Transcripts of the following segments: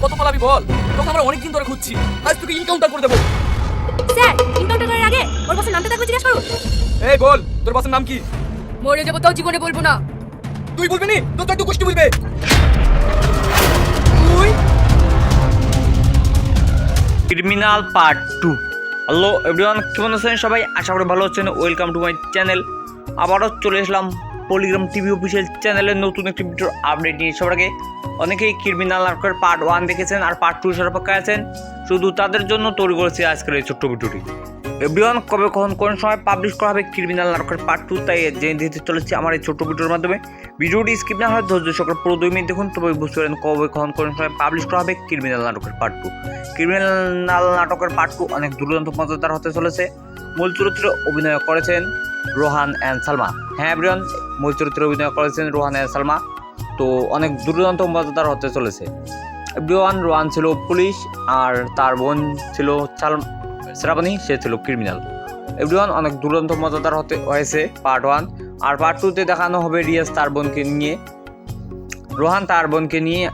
বল? তোকে আমরা অনেকদিন ধরে খুঁজছি। আজ তোকে ইনকাউন্টার করে দেবো। স্যার ইনকাউন্টার করার আগে ওর বসের নামটা তাকে জিজ্ঞেস করুন। এই বল তোর বসের নাম কি? মরে যাব তাও জীবনে বলব না। তুই বলবি নি? তোর তো একটু গোষ্ঠী বলবে। তুই? Criminal part two hello everyone কেমন আছেন সবাই? আশা করি ভালো আছেন। ওয়েলকাম টু মাই চ্যানেল আবারও চলে এসলাম পলিগ্রাম টিভি অফিসিয়াল চ্যানেলের নতুন একটি ভিডিওর আপডেট নিয়ে সবার আগে অনেকেই ক্রিমিনাল নাটকের পার্ট ওয়ান দেখেছেন আর পার্ট টু অপেক্ষায় আছেন। শুধু তাদের জন্য তৈরি করেছি আজকের এই ছোট্ট ভিডিওটি এভরিওয়ান কবে কখন কোন সময় পাবলিশ করা হবে ক্রিমিনাল নাটকের পার্ট টু তাই জেনে দিতে চলেছি আমার এই ছোট্ট ভিডিওর মাধ্যমে। ভিডিওটি স্কিপ না হয়, ধৈর্য সকাল পুরো দুই মিনিট দেখুন তবে বুঝতে পারেন কবে কখন কোন সময় পাবলিশ করা হবে ক্রিমিনাল নাটকের পার্ট টু ক্রিমিনাল নাটকের পার্ট টু অনেক দুর্দান্ত মজাদার হতে চলেছে। মূল চরিত্রে অভিনয় করেছেন রোহান অ্যান্ড সালমা। হ্যাঁ এভরিওয়ান মূল চরিত্রে অভিনয় করেছেন রোহান অ্যান্ড সালমা। তো অনেক দুর্দান্ত মজাদার হতে চলেছে। এভরিওয়ান রোহান ছিল পুলিশ, আর তার বোন ছিল চাল শ্রাবণী সে ছিল ক্রিমিনাল এভরিওয়ান অনেক দুর্দান্ত মজাদার হতে হয়েছে পার্ট ওয়ান আর পার্ট টুতে দেখানো হবে রিয়াজ তার বোনকে নিয়ে। রোহান তার বোনকে নিয়ে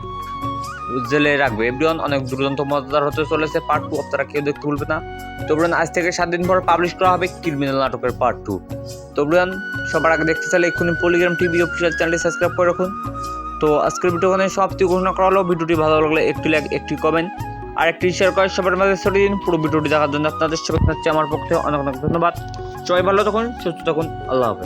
জেলে রাখবে। এভরিওয়ান অনেক দুর্দান্ত, মজাদার হতে চলেছে পার্ট টু আপনারা কেউ দেখতে ভুলবে না। তো আজ থেকে সাত দিন পর পাবলিশ করা হবে ক্রিমিনাল নাটকের পার্ট টু তো সবার আগে দেখতে চাইলে এক্ষুনি পলিগ্রাম টিভি অফিসিয়াল চ্যানেলটি সাবস্ক্রাইব করে রাখুন। তো আজকের ভিডিও ওখানে সমাপ্তি ঘোষণা করা হলো। ভিডিওটি ভালো লাগলে একটি লাইক একটি কমেন্ট আর একটি শেয়ার করে সবার মাঝে ছড়িয়ে দিন। পুরো ভিডিওটি দেখার জন্য আপনাদের সবাই হচ্ছে আমার পক্ষে অনেক অনেক ধন্যবাদ। সবাই ভালো থাকুন, সুস্থ থাকুন, আল্লাহ হাফেজ।